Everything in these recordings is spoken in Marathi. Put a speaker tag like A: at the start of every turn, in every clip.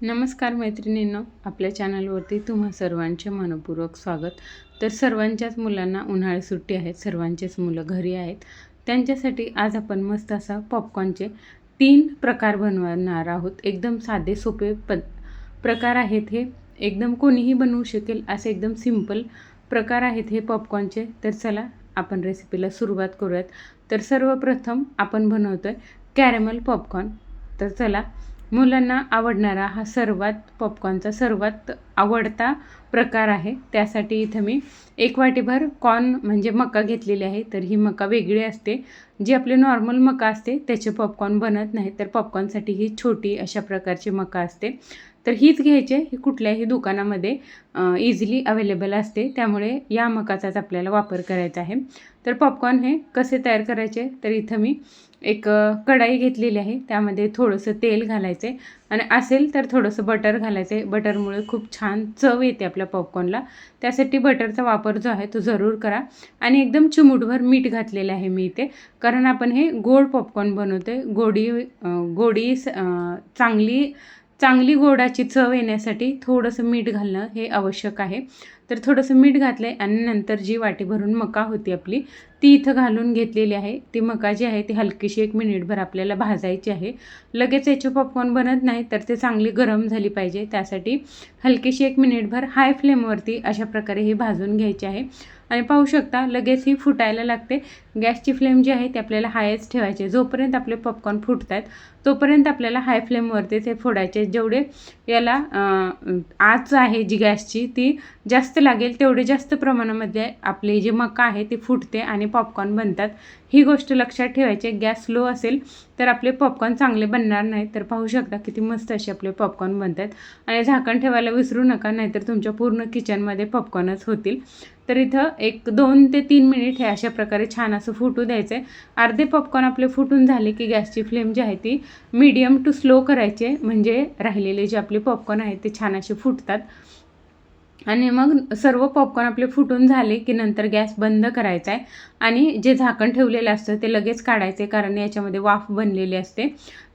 A: नमस्कार मैत्रिणींनो आपल्या चॅनलवरती तुम्हा सर्वांचे मनपूर्वक स्वागत. तर सर्वांच्याच मुलांना उन्हाळी सुट्टी आहेत सर्वांचेच मुलं घरी आहेत. त्यांच्यासाठी आज आपण मस्त असा पॉपकॉर्नचे तीन प्रकार बनवणार आहोत. एकदम साधे सोपे प प्रकार आहेत हे. एकदम कोणीही बनवू शकेल असे एकदम सिंपल प्रकार आहेत हे पॉपकॉर्नचे तर चला आपण रेसिपीला सुरुवात करूयात. तर सर्वप्रथम आपण बनवतो आहे कॅरेमल पॉपकॉर्न तर चला मुलांना आवडणारा हा सर्वात पॉपकॉर्नचा सर्वात आवडता प्रकार आहे. त्यासाठी इथं मी एक वाटीभर कॉर्न म्हणजे मका घेतलेली आहे. तर ही मका वेगळी असते. जी आपली नॉर्मल मका असते त्याचे पॉपकॉर्न बनत नाही तर पॉपकॉर्नसाठी ही छोटी अशा प्रकारची मका असते. तर हीच घ्यायची ही कुठल्याही दुकानामध्ये इझिली अवेलेबल असते. त्यामुळे या मकाचाच आपल्याला वापर करायचा आहे. तर पॉपकॉर्न हे कसे तयार करायचे? तर इथं मी एक कढाई घेतलेली आहे. त्यामध्ये थोडंसं तेल घालायचं आहे आणि असेल तर थोडंसं बटर घालायचं आहे बटरमुळे खूप छान चव येते आपल्या पॉपकॉर्नला त्यासाठी बटरचा वापर जो आहे तो जरूर करा. आणि एकदम चिमूटभर मीठ घातलेलं आहे मी इथे. कारण आपण हे गोड पॉपकॉर्न बनवतो आहे गोडी गोडी चांगली चांगली गोडाची चव येण्यासाठी थोडंसं मीठ घालणं हे आवश्यक आहे. तर थोडंसं मीठ घातलं आहे आणि नंतर जी वाटी भरून मका होती आपली ती इथं घालून घेतलेली आहे. ती मका जी आहे ती हलकीशी एक मिनिटभर आपल्याला भाजायची आहे. लगेच याचे पॉपकॉर्न बनत नाही तर ते चांगली गरम झाली पाहिजे. त्यासाठी हलकीशी एक मिनिटभर हाय फ्लेमवरती अशा प्रकारे हे भाजून घ्यायची आहे. आणि पाहू शकता लगेच ही फुटायला लागते. गॅसची फ्लेम जी आहे ती आपल्याला हायच ठेवायची जोपर्यंत आपले पॉपकॉर्न फुटत आहेत तोपर्यंत आपल्याला हाय फ्लेमवरती ते फोडायचे. जेवढे याला आच आहे जी गॅसची ती जास्त लागेल तेवढे जास्त प्रमाणामध्ये आपली जी मका आहे ती फुटते आणि पॉपकॉर्न बनतात. ही गोष्ट लक्षात ठेवायची गॅस स्लो असेल तर आपले पॉपकॉर्न चांगले बनणार नाही. तर पाहू शकता किती मस्त असे आपले पॉपकॉर्न बनतात. आणि झाकण ठेवायला विसरू नका नाहीतर तुमच्या पूर्ण किचनमध्ये पॉपकॉर्नच होतील. तर इथं एक दोन ते तीन मिनिट हे अशा प्रकारे छान असं फुटू द्यायचं आहे अर्धे पॉपकॉर्न आपले फुटून झाले की गॅसची फ्लेम जी आहे ती मीडियम टू स्लो करायचे म्हणजे राहिलेले जे आपले पॉपकॉर्न आहेत ते छान असे फुटतात. आणि मग सर्व पॉपकॉर्न आपले फुटून झाले की नंतर गॅस बंद करायचा आहे आणि जे झाकण ठेवलेलं असतं ते लगेच काढायचे कारण याच्यामध्ये वाफ बनलेली असते.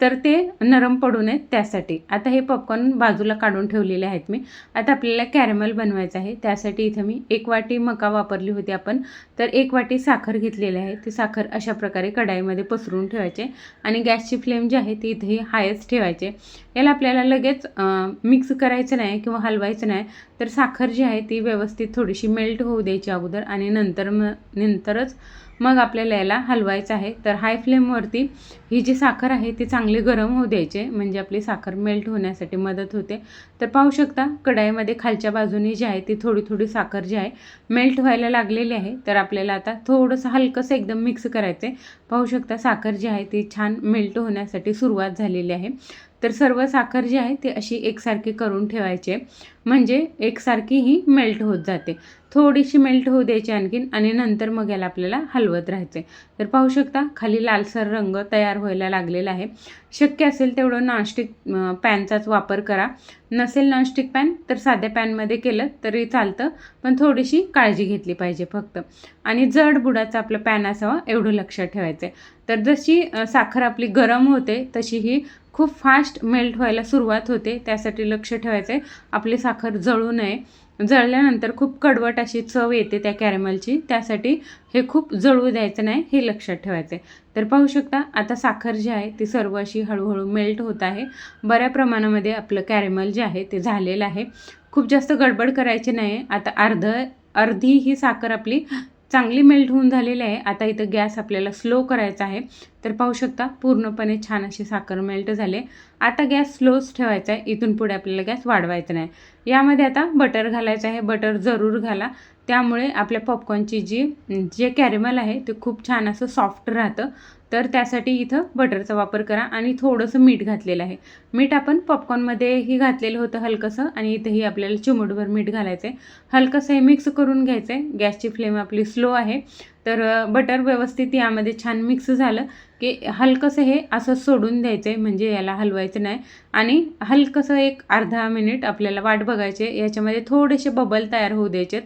A: तर ते नरम पडू नयेत त्यासाठी. आता हे पॉपकॉर्न बाजूला काढून ठेवलेले आहेत मी. आता आपल्याला कॅरेमल बनवायचं आहे. त्यासाठी इथं मी एक वाटी मका वापरली होती आपण. तर एक वाटी साखर घेतलेली आहे. ती साखर अशा प्रकारे कढाईमध्ये पसरून ठेवायचे आणि गॅसची फ्लेम जी आहे ती इथेही हायच ठेवायचे. याला आपल्याला लगेच मिक्स करायचं नाही किंवा हलवायचं नाही. तर साखर जी आहे ती व्यवस्थित थोडीशी मेल्ट होऊ द्यायची अगोदर आणि नंतर म नंतरच मग आपल्याला याला हलवायचं आहे. तर हाय फ्लेमवरती ही जी साखर आहे ती चांगली गरम होऊ द्यायचे. म्हणजे आपली साखर मेल्ट होण्यासाठी मदत होते. तर पाहू शकता कढाईमध्ये खालच्या बाजूने जी आहे ती थोडी थोडी साखर जी आहे मेल्ट व्हायला लागलेली आहे. तर आपल्याला आता थोडंसं हलकंसं एकदम मिक्स करायचं आहे पाहू शकता साखर जी आहे ती छान मेल्ट होण्यासाठी सुरुवात झालेली आहे. तर सर्व साखर जी आहे ती अशी एकसारखी करून ठेवायची. म्हणजे एकसारखी ही मेल्ट होत जाते. थोडीशी मेल्ट होऊ द्यायची आणखीन आणि नंतर मग याला आपल्याला हलवत राहायचे. तर पाहू शकता खाली लालसर रंग तयार व्हायला लागलेला आहे. शक्य असेल तेवढं नॉनस्टिक पॅनचाच वापर करा. नसेल नॉनस्टिक पॅन तर साध्या पॅनमध्ये केलं तरी चालतं पण थोडीशी काळजी घेतली पाहिजे फक्त. आणि जड बुडाचं आपलं पॅन असावं एवढं लक्षात ठेवायचं आहे तर जशी साखर आपली गरम होते तशी ही खूप फास्ट मेल्ट व्हायला सुरुवात होते त्यासाठी लक्ष ठेवायचं आहे आपली साखर जळू नये. जळल्यानंतर खूप कडवट अशी चव येते त्या कॅरेमलची. त्यासाठी हे खूप जळू द्यायचं नाही हे लक्षात ठेवायचं आहे तर पाहू शकता आता साखर जी आहे ती सर्व अशी हळूहळू मेल्ट होत आहे. बऱ्या प्रमाणामध्ये आपलं कॅरेमल जे आहे ते झालेलं आहे. खूप जास्त गडबड करायची नाही आता अर्ध अर्धी ही साखर आपली चांगली मेल्ट होऊन झालेली आहे. आता इथं गॅस आपल्याला स्लो करायचा आहे. तर पाहू शकता पूर्णपणे छान अशी साखर मेल्ट झाले आता गॅस स्लोच ठेवायचा आहे. इथून पुढे आपल्याला गॅस वाढवायचा नाही. यामध्ये आता बटर घालायचं आहे. बटर जरूर घाला. त्यामुळे आपल्या पॉपकॉर्नची जी जे कॅरेमल आहे ते खूप छान असं सॉफ्ट राहतं. तर त्यासाठी इथं बटरचा वापर करा आणि थोडंसं मीठ घातलेलं आहे. मीठ आपण पॉपकॉर्नमध्येही घातलेलं होतं हलकंसं आणि इथंही आपल्याला चिमूटभर मीठ घालायचं आहे हलकंसं हे मिक्स करून घ्यायचं आहे गॅसची फ्लेम आपली स्लो आहे. तर बटर व्यवस्थित यामध्ये छान मिक्स झालं की हलकंसं हे असं सोडून द्यायचं आहे म्हणजे याला हलवायचं नाही. आणि हलकंसं एक अर्धा मिनिट आपल्याला वाट बघायचे याच्यामध्ये थोडेसे बबल तयार होऊ द्यायचे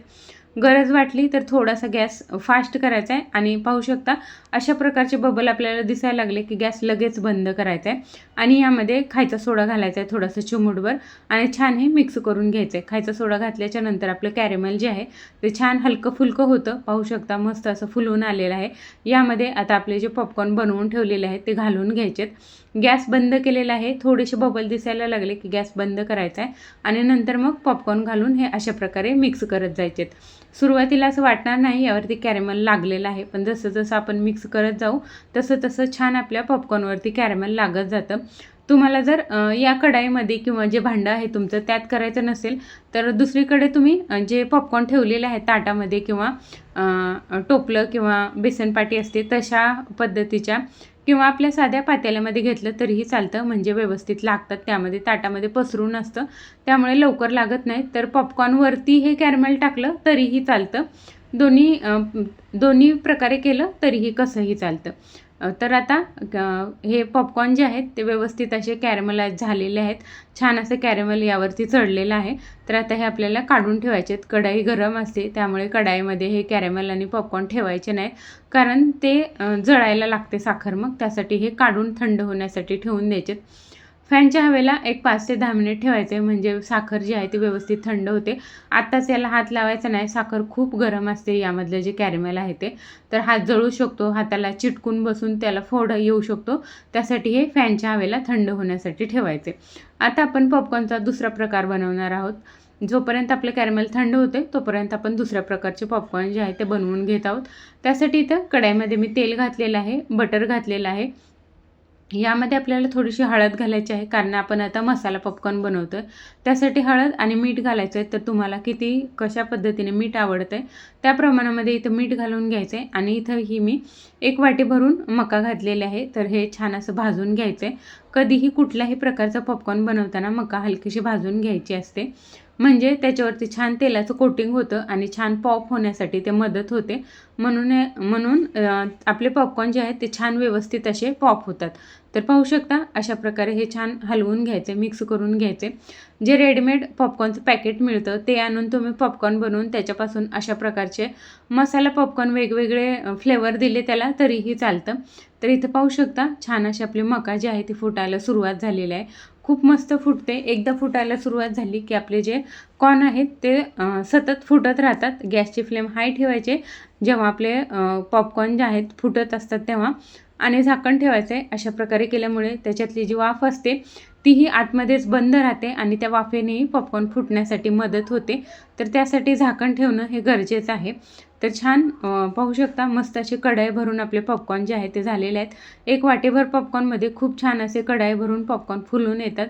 A: गरज वाटली तर थोडासा गॅस फास्ट करायचा आहे. आणि पाहू शकता अशा प्रकारचे बबल आपल्याला दिसायला लागले की गॅस लगेच बंद करायचा आहे. आणि यामध्ये खायचा सोडा घालायचा आहे थोडासा चिमूटभर. आणि छान हे मिक्स करून घ्यायचं आहे. खायचा सोडा घातल्याच्या नंतर आपलं कॅरेमल जे आहे ते छान हलकं फुलकं होतं. पाहू शकता मस्त असं फुलवून आलेलं आहे. यामध्ये आता आपले जे पॉपकॉर्न बनवून ठेवलेले आहेत ते घालून घ्यायचेत. गॅस बंद केलेला आहे. थोडेसे बबल दिसायला लागले की गॅस बंद करायचा आहे. आणि नंतर मग पॉपकॉर्न घालून हे अशा प्रकारे मिक्स करत जायचेत. सुरुवातीला असं वाटणार नाही यावरती कॅरेमल लागलेलं आहे. पण जसं जसं आपण मिक्स करत जाऊ तसं तसं छान आपल्या पॉपकॉर्नवरती कॅरेमल लागत जातं. तुम्हाला जर या कढाईमध्ये किंवा जे भांडं आहे तुमचं त्यात करायचं नसेल तर दुसरीकडे तुम्ही जे पॉपकॉर्न ठेवलेले आहे ताटामध्ये किंवा टोपलं किंवा बेसनपाटी असते तशा पद्धतीच्या किंवा आपल्या साध्या पातेल्यामध्ये घेतलं तरीही चालतं. म्हणजे व्यवस्थित लागतात. त्यामध्ये ताटामध्ये पसरून असतं. त्यामुळे लवकर लागत नाही. तर पॉपकॉर्नवरती हे कॅरमेल टाकलं तरीही चालतं. दोन्ही दोन्ही प्रकारे केलं तरीही कसंही चालतं. तर आता हे पॉपकॉर्न जे आहेत ते व्यवस्थित असे कॅरेमलाइज झालेले आहेत. छान असं कॅरेमल यावरती चढलेलं आहे. तर आता हे आपल्याला काढून ठेवायचे आहेत. कढाई गरम असते त्यामुळे कढाईमध्ये हे कॅरेमल आणि पॉपकॉर्न ठेवायचे नाही कारण ते जळायला लागते साखर मग. त्यासाठी हे काढून थंड होण्यासाठी ठेवून द्यायचे फॅनच्या हवेला एक पाच ते दहा मिनिट ठेवायचे म्हणजे साखर जी आहे ती व्यवस्थित थंड होते. आत्ताच याला हात लावायचा नाही साखर खूप गरम असते यामधलं जे कॅरेमेल आहे ते. तर हात जळू शकतो हाताला चिटकून बसून त्याला फोड येऊ शकतो. त्यासाठी हे फॅनच्या हवेला थंड होण्यासाठी ठेवायचे. आता आपण पॉपकॉर्नचा दुसरा प्रकार बनवणार आहोत. जोपर्यंत आपलं कॅरेमेल थंड होते तोपर्यंत आपण दुसऱ्या प्रकारचे पॉपकॉर्न जे आहे ते बनवून घेत आहोत. त्यासाठी इथं कढाईमध्ये मी तेल घातलेलं आहे बटर घातलेलं आहे. यामध्ये आपल्याला थोडीशी हळद घालायची आहे कारण आपण आता मसाला पॉपकॉर्न बनवतो आहे त्यासाठी हळद आणि मीठ घालायचं आहे तर तुम्हाला किती कशा पद्धतीने मीठ आवडतं आहे त्या प्रमाणामध्ये इथं मीठ घालून घ्यायचं आहे आणि इथं ही मी एक वाटी भरून मका घातलेले आहे तर हे छान असं भाजून घ्यायचं आहे कधीही कुठल्याही प्रकारचा पॉपकॉर्न बनवताना मका हलकीशी भाजून घ्यायची असते. म्हणजे त्याच्यावरती छान तेलाचं कोटिंग होतं आणि छान पॉप होण्यासाठी ते मदत होते. म्हणून म्हणून आपले पॉपकॉर्न जे आहेत ते छान व्यवस्थित असे पॉप होतात. तर पाहू शकता अशा प्रकारे हे छान हलवून घ्यायचे मिक्स करून घ्यायचे. जे रेडीमेड पॉपकॉर्नचं पॅकेट मिळतं ते आणून तुम्ही पॉपकॉर्न बनवून त्याच्यापासून अशा प्रकारचे मसाला पॉपकॉर्न वेगवेगळे फ्लेवर दिले त्याला तरीही चालतं. तर इथं पाहू शकता छान अशी आपली मका जी आहे ती फुटायला सुरुवात झालेली आहे. खूप मस्त फुटते. एकदा फुटायला सुरुवात झाली की आपले जे कॉर्न आहेत ते सतत फुटत राहतात. गॅसची फ्लेम हाय ठेवायचे. जेव्हा आपले पॉपकॉर्न जे आहेत फुटत असतात तेव्हा आणि झाकण ठेवायचं. आहे अशा प्रकारे केल्यामुळे त्याच्यातली जी वाफ असते तीही आतमध्येच बंद राहते आणि त्या वाफेनेही पॉपकॉर्न फुटण्यासाठी मदत होते. तर त्यासाठी झाकण ठेवणं हे गरजेचं आहे. तर छान पाहू शकता मस्त असे कढाई भरून आपले पॉपकॉर्न जे आहे ते झालेले आहेत. एक वाटेभर पॉपकॉर्नमध्ये खूप छान असे कढाई भरून पॉपकॉर्न फुलून येतात.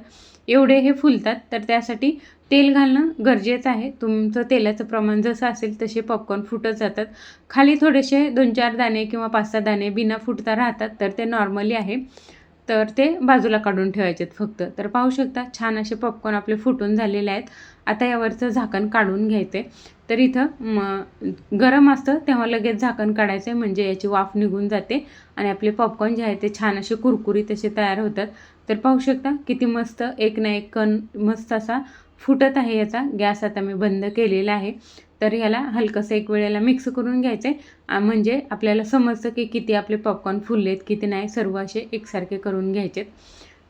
A: एवढे हे फुलतात तर त्यासाठी तेल घालणं गरजेचं आहे. तुमचं तेलाचं प्रमाण जसं असेल तसे पॉपकॉर्न फुटत जातात. खाली थोडेसे दोन चार दाणे किंवा पाच सहा दाणे बिना फुटता राहतात तर ते नॉर्मली आहे. तर ते बाजूला काढून ठेवायचे आहेत फक्त. तर पाहू शकता छान असे पॉपकॉर्न आपले फुटून झालेले आहेत. आता यावरचं झाकण काढून घ्यायचे तर इथं म गरम असतं तेव्हा लगेच झाकण काढायचं आहे म्हणजे याची वाफ निघून जाते आणि आपले पॉपकॉर्न जे आहे ते छान असे कुरकुरीत असे तयार होतात. तर पाहू शकता किती मस्त एक ना एक कण मस्त असा फुटत आहे याचा. गॅस आता मी बंद केलेला आहे. तर ह्याला हलकंसं एक वेळेला मिक्स करून घ्यायचं आहे म्हणजे आपल्याला समजतं की किती आपले पॉपकॉर्न फुललेत किती नाही सर्व असे एकसारखे करून घ्यायचे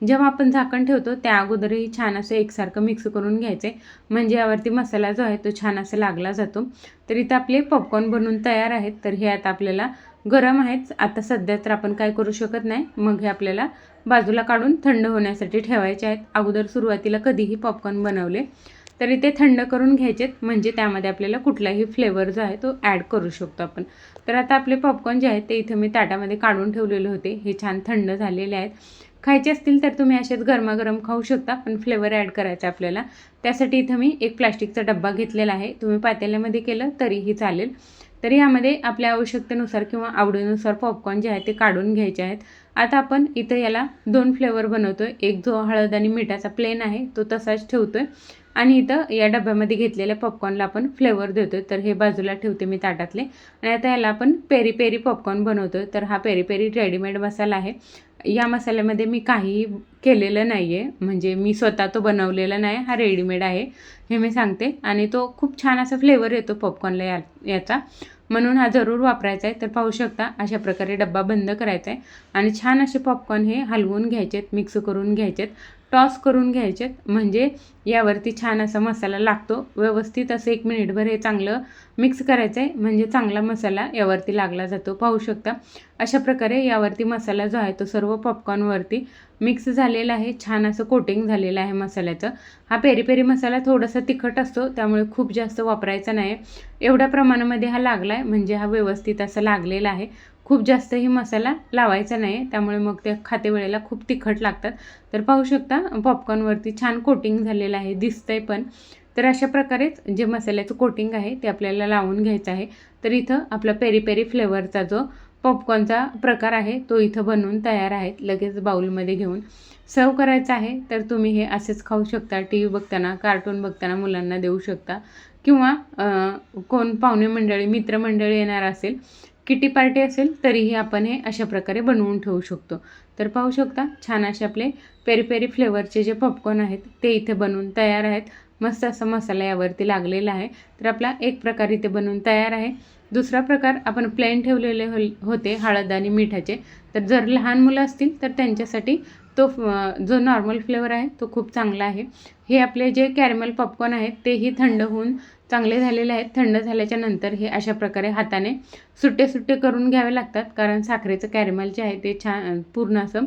A: जेव्हा आपण झाकण ठेवतो त्या अगोदरही छान असं एकसारखं मिक्स करून घ्यायचे. म्हणजे यावरती मसाला जो आहे तो छान असा लागला जातो. तर इथं आपले पॉपकॉर्न बनवून तयार आहेत. तर हे आता आपल्याला गरम आहेत. आता सध्या तर आपण काय करू शकत नाही. मग हे आपल्याला बाजूला काढून थंड होण्यासाठी ठेवायचे आहेत. अगोदर सुरुवातीला कधीही पॉपकॉर्न बनवले तरी ते थंड करून घ्यायचेत. म्हणजे त्यामध्ये आपल्याला कुठलाही फ्लेवर जो आहे तो ॲड करू शकतो आपण. तर आता आपले पॉपकॉर्न जे आहेत ते इथं मी ताटामध्ये काढून ठेवलेले होते. हे छान थंड झालेले आहेत. खायचे असतील तर तुम्ही असेच गरमागरम खाऊ शकता पण फ्लेवर ॲड करायचा आपल्याला. त्यासाठी इथं मी एक प्लास्टिकचा डब्बा घेतलेला आहे. तुम्ही पातेल्यामध्ये केलं तरीही चालेल. तर यामध्ये आपल्या आवश्यकतेनुसार किंवा आवडीनुसार पॉपकॉर्न जे आहे ते काढून घ्यायचे आहेत. आता आपण इथं याला दोन फ्लेवर बनवतो आहे एक जो हळद आणि मिठाचा प्लेन आहे तो तसाच ठेवतो आहे आणि इथं या डब्यामध्ये घेतलेल्या पॉपकॉर्नला आपण फ्लेवर देतो तर हे बाजूला ठेवते मी ताटातले. आणि आता याला आपण पेरी पेरी पॉपकॉर्न बनवतो तर हा पेरी पेरी रेडीमेड मसाला आहे. या मसाल्यामध्ये मी काहीही केलेलं नाही आहे म्हणजे मी स्वतः तो बनवलेला नाही हा रेडीमेड आहे हे मी सांगते. आणि तो खूप छान असा फ्लेवर येतो पॉपकॉर्नला या याचा. म्हणून हा जरूर वापरायचा आहे. तर पाहू शकता अशा प्रकारे डब्बा बंद करायचा आहे. आणि छान असे पॉपकॉर्न हे हलवून घ्यायचेत मिक्स करून घ्यायचेत. टॉस करून घ्यायचे म्हणजे यावरती छान असा मसाला लागतो. व्यवस्थित असं एक मिनिटभर हे चांगलं मिक्स करायचं आहे म्हणजे चांगला मसाला यावरती लागला जातो. पाहू शकता. अशा प्रकारे यावरती मसाला जो आहे तो सर्व पॉपकॉर्नवरती मिक्स झालेला आहे. छान असं कोटिंग झालेलं आहे मसाल्याचं. हा पेरी पेरी मसाला थोडासा तिखट असतो. त्यामुळे खूप जास्त वापरायचा नाही एवढ्या प्रमाणामध्ये हा लागला आहे म्हणजे हा व्यवस्थित असा लागलेला आहे. खूप जास्तही मसाला लावायचा नाही त्यामुळे मग ते खाते वेळेला खूप तिखट लागतात. तर पाहू शकता पॉपकॉर्नवरती छान कोटिंग झालेलं आहे दिसतंय पण. तर अशा प्रकारेच जे मसाल्याचं कोटिंग आहे ते आपल्याला लावून घ्यायचं आहे. तर इथं आपला पेरी पेरी फ्लेवरचा जो पॉपकॉर्नचा प्रकार आहे तो इथं बनवून तयार आहेत लगेच बाऊलमध्ये घेऊन. सर्व करायचं आहे तर तुम्ही हे असेच खाऊ शकता टी व्ही बघताना कार्टून बघताना मुलांना देऊ शकता. किंवा कोण पाहुणे मंडळी मित्रमंडळी येणार असेल किटी पार्टी असेल तरीही आपण हे अशा प्रकारे बनवून ठेवू शकतो. तर पाहू शकता छान असे आपले पेरी पेरी फ्लेवरचे जे पॉपकॉर्न आहेत ते इथे बनवून तयार आहेत. मस्त असा मसाला यावरती लागलेला आहे. तर आपला एक प्रकार इथे बनवून तयार आहे. दुसरा प्रकार आपण प्लेन ठेवलेले हो होते हळद आणि मिठाचे. तर जर लहान मुलं असतील तर त्यांच्यासाठी तो जो नॉर्मल फ्लेवर आहे तो खूप चांगला आहे. हे आपले जे कॅरेमल पॉपकॉर्न आहेत तेही थंड होऊन चांगले झालेले आहेत थंड झाल्याच्यानंतर हे अशा प्रकारे हाताने सुट्टे सुट्टे करून घ्यावे लागतात. कारण साखरेचं कॅरेमल जे आहे ते छान पूर्ण असं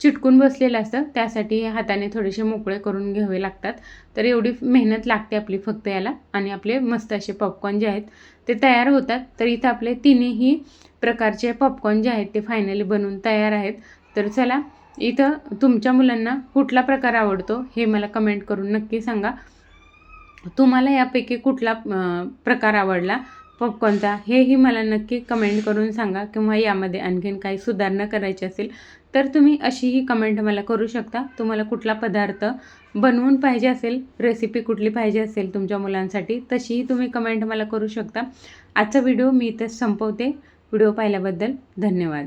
A: चिटकून बसलेलं असतं. त्यासाठी हे हाताने थोडेसे मोकळे करून घ्यावे लागतात. तर एवढी मेहनत लागते आपली फक्त याला. आणि आपले मस्त असे पॉपकॉर्न जे आहेत ते तयार होतात. तर इथं आपले तिन्ही प्रकारचे पॉपकॉर्न जे आहेत ते फायनली बनवून तयार आहेत. तर चला इथं तुमच्या मुलांना कुठला प्रकार आवडतो हे मला कमेंट करून नक्की सांगा. तुम्हाला यापैकी कुठला प्रकार आवडला? पॉपकॉर्नचा? हेही मला नक्की कमेंट करून सांगा किंवा यामध्ये आणखीन काही सुधारणा करायची असेल तर तुम्ही अशीही कमेंट मला करू शकता. तुम्हाला कुठला पदार्थ बनवून पाहिजे असेल रेसिपी कुठली पाहिजे असेल तुमच्या मुलांसाठी तशीही तुम्ही कमेंट मला करू शकता. आजचा व्हिडिओ मी इथेच संपवते. व्हिडिओ पाहिल्याबद्दल धन्यवाद.